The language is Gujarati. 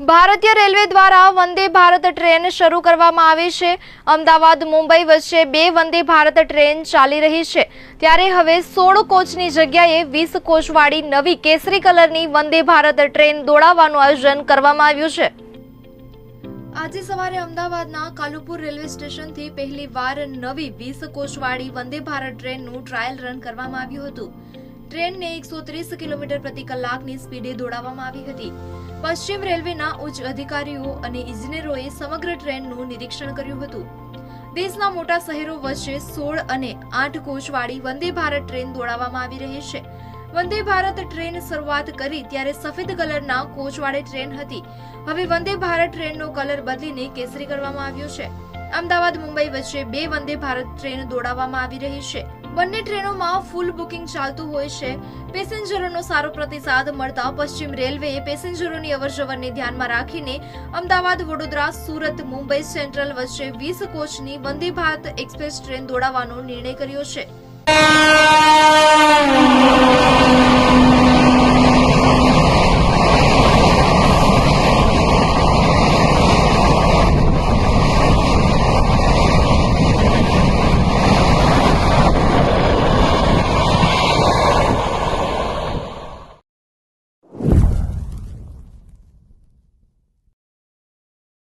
ભારતીય રેલવે દ્વારા વંદે ભારત ટ્રેન શરૂ કરવામાં આવી છે. અમદાવાદ, મુંબઈ વચ્ચે બે વંદે ભારત ટ્રેન ચાલી રહી છે. ત્યારે હવે સોળ કોચની જગ્યાએ વીસ કોચવાળી નવી કેસરી કલરની વંદે ભારત ટ્રેન દોડાવવાનું આયોજન કરવામાં આવ્યું છે. આજે સવારે અમદાવાદના કાલુપુર રેલવે સ્ટેશનથી પહેલી વાર નવી વીસ કોચવાળી વંદે ભારત ટ્રેનનું ટ્રાયલ રન કરવામાં આવ્યું હતું. ટ્રેનને એકસો ત્રીસ કિલોમીટર પ્રતિ કલાકની સ્પીડે દોડાવવામાં આવી હતી. પશ્ચિમ રેલવેના ઉચ્ચ અધિકારીઓ અને ઇજનેરોએ સમગ્ર ટ્રેનનું નિરીક્ષણ કર્યું હતું. દેશના મોટા શહેરો વચ્ચે સોળ અને આઠ કોચવાળી વંદે ભારત ટ્રેન દોડાવવામાં આવી રહી છે. વંદે ભારત ટ્રેન શરૂઆત કરી ત્યારે સફેદ કલરના કોચવાળી ટ્રેન હતી. હવે વંદે ભારત ટ્રેનનો કલર બદલીને કેસરી કરવામાં આવ્યો છે. અમદાવાદ મુંબઈ વચ્ચે બે વંદે ભારત ટ્રેન દોડાવવામાં આવી રહી છે. બંને ટ્રેનોમાં ફૂલ બુકિંગ ચાલતું હોય છે. પેસેન્જરોનો સારો પ્રતિસાદ મળતા પશ્ચિમ રેલવેએ પેસેન્જરોની અવરજવરને ધ્યાનમાં રાખીને અમદાવાદ, વડોદરા, સુરત, મુંબઈ સેન્ટ્રલ વચ્ચે વીસ કોચની વંદે ભારત એક્સપ્રેસ ટ્રેન દોડાવવાનો નિર્ણય કર્યો છે.